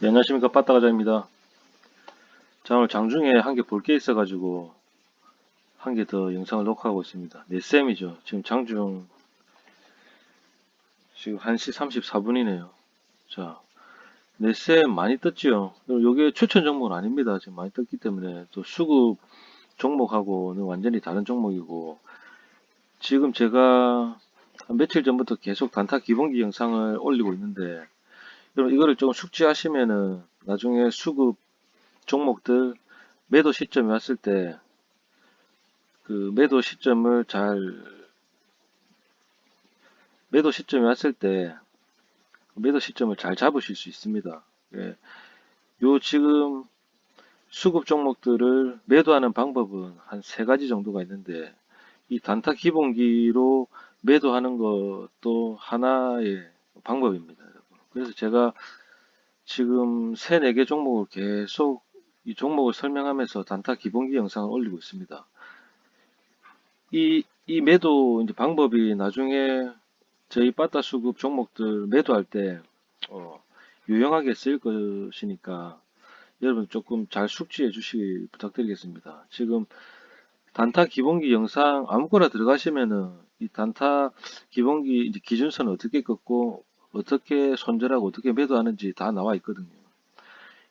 네, 안녕하십니까 빠따가자입니다. 자 오늘 장중에 한 개 볼 게 있어 가지고 한 개 더 영상을 녹화하고 있습니다. 넷셈이죠. 지금 장중 지금 1시 34분이네요. 자 넷셈 많이 떴지요. 요게 추천 종목은 아닙니다. 지금 많이 떴기 때문에 또 수급 종목하고는 완전히 다른 종목이고 지금 제가 한 며칠 전부터 계속 단타 기본기 영상을 올리고 있는데 여러분 이거를 좀 숙지하시면은 나중에 수급 종목들 매도 시점이 왔을 때 그 매도 시점을 잘 매도 시점이 왔을 때 매도 시점을 잘 잡으실 수 있습니다. 예. 요 지금 수급 종목들을 매도하는 방법은 한 세 가지 정도가 있는데 이 단타 기본기로 매도하는 것도 하나의 방법입니다. 그래서 제가 지금 세네개 종목을 계속 이 종목을 설명하면서 단타 기본기 영상을 올리고 있습니다. 이, 이 매도 이제 방법이 나중에 저희 빠따 수급 종목들 매도할 때 어, 유용하게 쓰일 것이니까 여러분 조금 잘 숙지해 주시기 부탁드리겠습니다. 지금 단타 기본기 영상 아무거나 들어가시면은 이 단타 기본기 이제 기준선 어떻게 긋고 어떻게 손절하고 어떻게 매도하는지 다 나와 있거든요.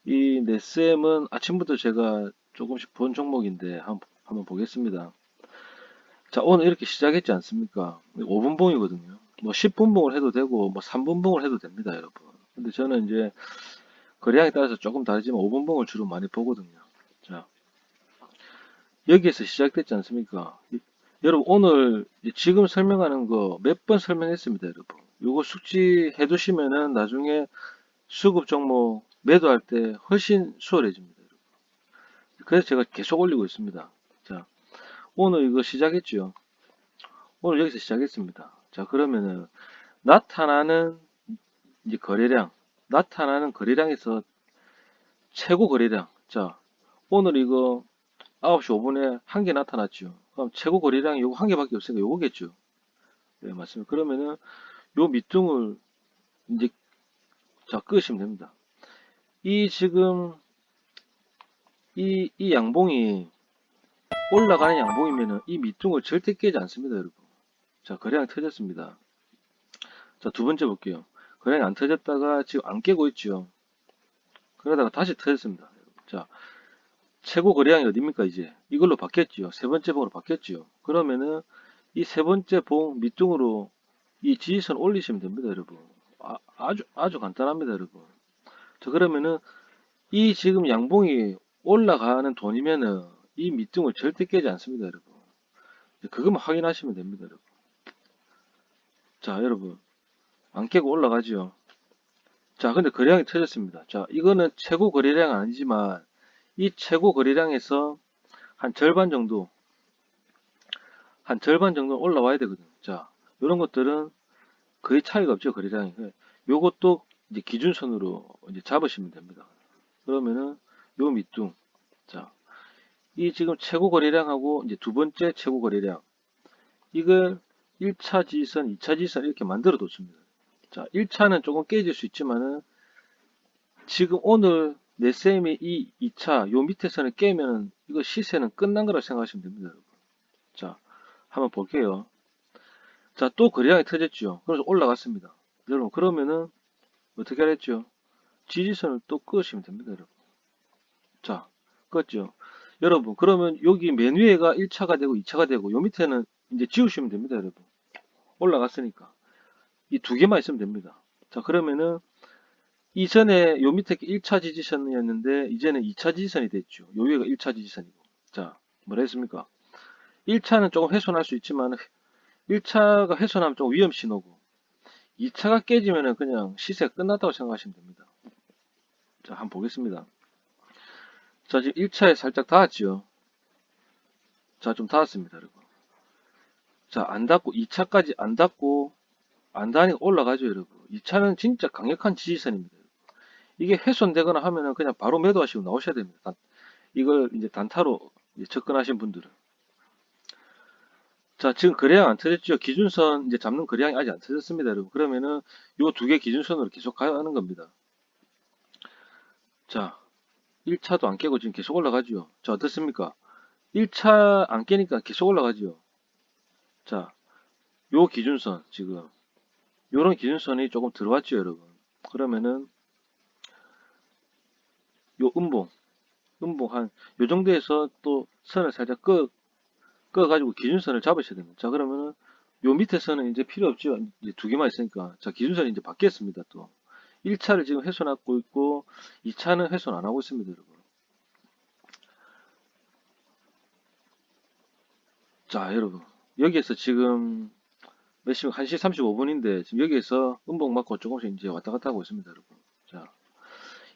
이 넷셈은 아침부터 제가 조금씩 본 종목인데 한번, 보겠습니다. 자 오늘 이렇게 시작했지 않습니까? 5분봉이거든요. 뭐 10분봉을 해도 되고 뭐 3분봉을 해도 됩니다, 여러분. 근데 저는 이제 거래량에 따라서 조금 다르지만 5분봉을 주로 많이 보거든요. 자 여기에서 시작됐지 않습니까? 이- 여러분 오늘 이 지금 설명하는 거 몇 번 설명했습니다, 여러분. 요거 숙지해 두시면은 나중에 수급 종목 매도할 때 훨씬 수월해집니다. 그래서 제가 계속 올리고 있습니다. 자, 오늘 이거 시작했죠. 오늘 여기서 시작했습니다. 자, 그러면은 나타나는 이제 거래량, 나타나는 거래량에서 최고 거래량. 자, 오늘 이거 9시 5분에 한 개 나타났죠. 그럼 최고 거래량이 요거 한 개밖에 없으니까 요거겠죠. 네, 맞습니다. 그러면은 요 밑둥을 이제 자 끄시면 됩니다. 이 지금 이, 이 양봉이 올라가는 양봉이면은 이 밑둥을 절대 깨지 않습니다, 여러분. 자, 거래량 터졌습니다. 자, 두 번째 볼게요. 거래량 안 터졌다가 지금 안 깨고 있죠. 그러다가 다시 터졌습니다. 자, 최고 거래량이 어딥니까, 이제? 이걸로 바뀌었죠. 세 번째 봉으로 바뀌었죠. 그러면은 이 세 번째 봉 밑둥으로 이 지지선 올리시면 됩니다, 여러분. 아, 아주, 아주 간단합니다, 여러분. 자, 그러면은 이 지금 양봉이 올라가는 돈이면은 이 밑둥을 절대 깨지 않습니다, 여러분. 그것만 확인하시면 됩니다, 여러분. 자, 여러분. 안 깨고 올라가죠. 자, 근데 거래량이 터졌습니다. 자, 이거는 최고 거래량 아니지만 이 최고 거래량에서 한 절반 정도, 한 절반 정도 올라와야 되거든요. 자, 이런 것들은 거의 차이가 없죠, 거래량이. 요것도 이제 기준선으로 이제 잡으시면 됩니다. 그러면은 요 밑둥, 자, 이 지금 최고 거래량하고 이제 두 번째 최고 거래량, 이걸 1차 지선, 2차 지선 이렇게 만들어 뒀습니다. 자, 1차는 조금 깨질 수 있지만은 지금 오늘 넷셈이 이 2차 요 밑에서는 깨면 이거 시세는 끝난 거라 생각하시면 됩니다, 여러분. 자, 한번 볼게요. 자, 또 거래량이 터졌죠. 그래서 올라갔습니다. 여러분, 그러면은 어떻게 하랬죠? 지지선을 또 끄시면 됩니다, 여러분. 자, 껐죠. 여러분, 그러면 여기 맨 위에가 1차가 되고 2차가 되고 요 밑에는 이제 지우시면 됩니다, 여러분. 올라갔으니까. 이 두 개만 있으면 됩니다. 자, 그러면은 이전에 요 밑에 1차 지지선이었는데 이제는 2차 지지선이 됐죠. 요 위가 1차 지지선이고. 자, 뭐라 했습니까? 1차는 조금 훼손할 수 있지만 1차가 훼손하면 좀 위험 신호고 2차가 깨지면은 그냥 시세가 끝났다고 생각하시면 됩니다. 자, 한번 보겠습니다. 자, 지금 1차에 살짝 닿았죠. 자, 좀 닿았습니다, 여러분. 자, 안 닿고 2차까지 안 닿고 안 닿으니까 올라가죠, 여러분. 2차는 진짜 강력한 지지선입니다. 이게 훼손되거나 하면은 그냥 바로 매도하시고 나오셔야 됩니다. 단- 이걸 이제 단타로 접근하신 분들은. 자, 지금 거래량 안 터졌죠? 기준선 이제 잡는 거래량이 아직 안 터졌습니다, 여러분. 그러면은 요 두 개 기준선으로 계속 가는 겁니다. 자, 1차도 안 깨고 지금 계속 올라가죠. 자, 어떻습니까? 1차 안 깨니까 계속 올라가죠. 자, 요 기준선 지금 요런 기준선이 조금 들어왔죠, 여러분. 그러면은 요 음봉, 음봉 한 요 정도에서 또 선을 살짝 끄, 꺼가지고 기준선을 잡으셔야 됩니다. 자, 그러면은 요 밑에서는 이제 필요 없죠. 이제 두 개만 있으니까. 자, 기준선이 이제 바뀌었습니다, 또. 1차를 지금 훼손하고 있고, 2차는 훼손 안 하고 있습니다, 여러분. 자, 여러분. 여기에서 지금 몇 시, 1시 35분인데, 지금 여기에서 음봉 맞고 조금씩 이제 왔다 갔다 하고 있습니다, 여러분. 자,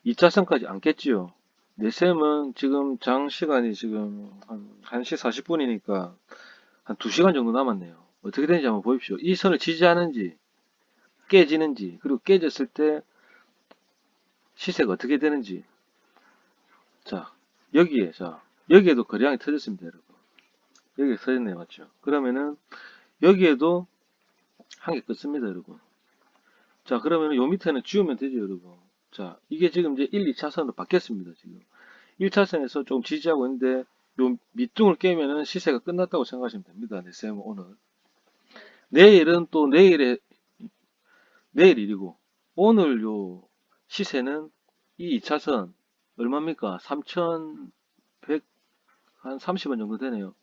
2차선까지 안 깼지요. 내셈은 지금 장 시간이 지금 한 1시 40분이니까 한 2시간 정도 남았네요. 어떻게 되는지 한번 보십시오. 이 선을 지지하는지, 깨지는지, 그리고 깨졌을 때 시세가 어떻게 되는지. 자, 여기에, 자, 여기에도 거래량이 터졌습니다, 여러분. 여기에 터졌네요, 맞죠? 그러면은, 여기에도 한 개 껐습니다, 여러분. 자, 그러면은 요 밑에는 지우면 되죠, 여러분. 자, 이게 지금 이제 1, 2차선으로 바뀌었습니다, 지금. 1차선에서 좀 지지하고 있는데, 요 밑둥을 깨면은 시세가 끝났다고 생각하시면 됩니다, 내셈 오늘. 내일은 또 내일의, 내일 일이고, 오늘 요 시세는 이 2차선 얼마입니까? 3,100, 한 30원 정도 되네요.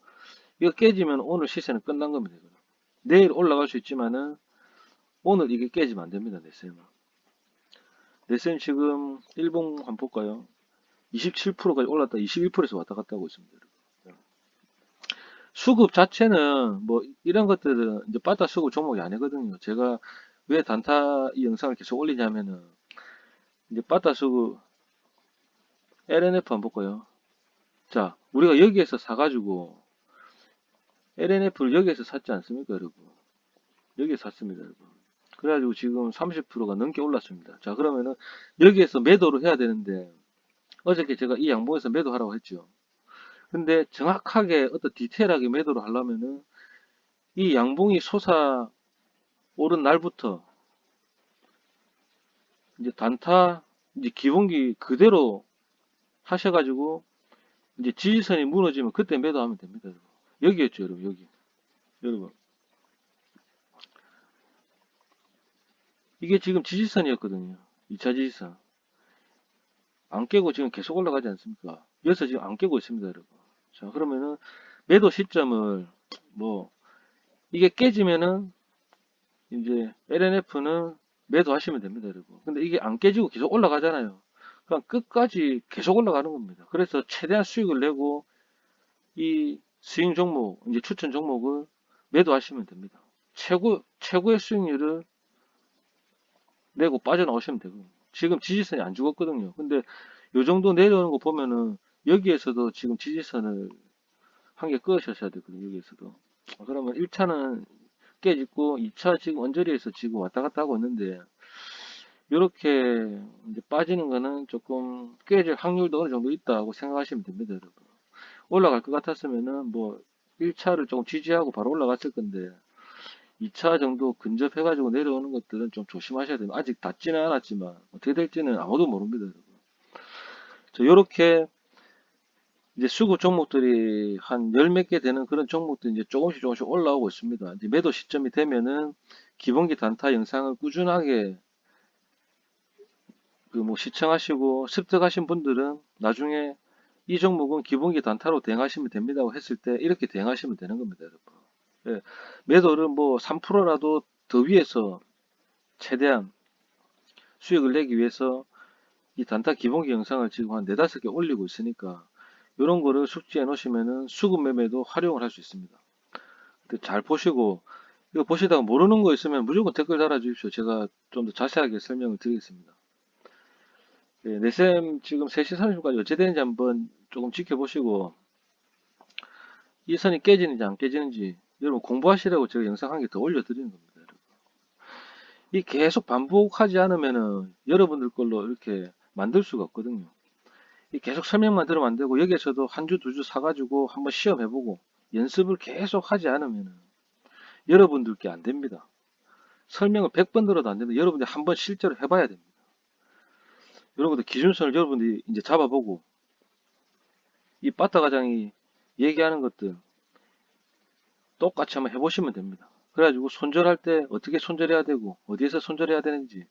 이거 깨지면 오늘 시세는 끝난 겁니다. 내일 올라갈 수 있지만은 오늘 이게 깨지면 안 됩니다. 내셈은. 내셈 지금 한번 볼까요? 27%까지 올랐다 21%에서 왔다 갔다 하고 있습니다. 여러분. 수급 자체는 뭐 이런 것들은 이제 바다 수급 종목이 아니거든요. 제가 왜 단타 이 영상을 계속 올리냐면은 이제 바다 수급 LNF 한번 볼까요? 자, 우리가 여기에서 사가지고 LNF를 여기에서 샀지 않습니까, 여러분? 여기에서 샀습니다, 여러분. 그래가지고 지금 30%가 넘게 올랐습니다. 자, 그러면은 여기에서 매도를 해야 되는데 어저께 제가 이 양봉에서 매도하라고 했죠. 근데 정확하게 어떤 디테일하게 매도를 하려면은 이 양봉이 솟아 오른 날부터 이제 단타 이제 기본기 그대로 하셔가지고 이제 지지선이 무너지면 그때 매도하면 됩니다. 여기였죠, 여러분. 여기. 여러분. 이게 지금 지지선이었거든요. 2차 지지선. 안 깨고 지금 계속 올라가지 않습니까? 여기서 지금 안 깨고 있습니다, 여러분. 자, 그러면은 매도 시점을 뭐 이게 깨지면은 이제 LNF는 매도하시면 됩니다, 여러분. 근데 이게 안 깨지고 계속 올라가잖아요. 그럼 끝까지 계속 올라가는 겁니다. 그래서 최대한 수익을 내고 이 스윙 종목, 이제 추천 종목을 매도하시면 됩니다. 최고, 최고의 수익률을 내고 빠져나오시면 되고 지금 지지선이 안 죽었거든요. 근데 요 정도 내려오는 거 보면은 여기에서도 지금 지지선을 한 개 끄셔야 되거든요. 여기에서도. 그러면 1차는 깨지고 2차 지금 언저리에서 지금 왔다 갔다 하고 있는데 이렇게 이제 빠지는 거는 조금 깨질 확률도 어느 정도 있다고 생각하시면 됩니다, 여러분. 올라갈 것 같았으면은 뭐 1차를 조금 지지하고 바로 올라갔을 건데 2차 정도 근접해가지고 내려오는 것들은 좀 조심하셔야 됩니다. 아직 닿지는 않았지만 어떻게 될지는 아무도 모릅니다. 여러분. 자, 요렇게 이제 수급 종목들이 한 열 몇 개 되는 그런 종목들이 이제 조금씩 조금씩 올라오고 있습니다. 이제 매도 시점이 되면은 기본기 단타 영상을 꾸준하게 그 뭐 시청하시고 습득하신 분들은 나중에 이 종목은 기본기 단타로 대응하시면 됩니다고 했을 때 이렇게 대응하시면 되는 겁니다, 여러분. 예, 매도를 뭐 3%라도 더 위에서 최대한 수익을 내기 위해서 이 단타 기본기 영상을 지금 한 4, 5개 올리고 있으니까 이런 거를 숙지해 놓으시면은 수급 매매도 활용을 할 수 있습니다. 잘 보시고 이거 보시다가 모르는 거 있으면 무조건 댓글 달아 주십시오. 제가 좀 더 자세하게 설명을 드리겠습니다. 네, 내셈 지금 3시 30분까지 어찌 되는지 한번 조금 지켜보시고 이 선이 깨지는지 안 깨지는지 여러분 공부하시라고 제가 영상 한 개 더 올려드리는 겁니다. 이 계속 반복하지 않으면은 여러분들 걸로 이렇게 만들 수가 없거든요. 이 계속 설명만 들으면 안 되고 여기에서도 한 주, 두 주 사가지고 한번 시험해보고 연습을 계속 하지 않으면은 여러분들께 안 됩니다. 설명을 100번 들어도 안 되는데 여러분들이 한번 실제로 해봐야 됩니다. 것도 기준선을 여러분들이 이제 잡아보고 이 빠따 과장이 얘기하는 것들 똑같이 한번 해보시면 됩니다. 그래가지고 손절할 때 어떻게 손절해야 되고 어디에서 손절해야 되는지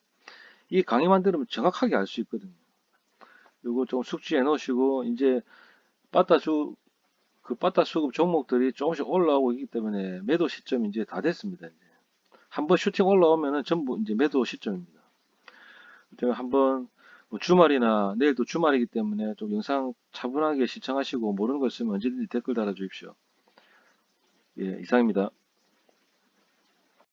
이 강의만 들으면 정확하게 알 수 있거든요. 요거 좀 숙지해 놓으시고 이제 빠따 주, 그 빠따 수급 종목들이 조금씩 올라오고 있기 때문에 매도 시점이 이제 다 됐습니다. 이제. 한번 슈팅 올라오면은 전부 이제 매도 시점입니다. 제가 한번 뭐 주말이나 내일도 주말이기 때문에 좀 영상 차분하게 시청하시고 모르는 거 있으면 언제든지 댓글 달아주십시오. 예, 이상입니다.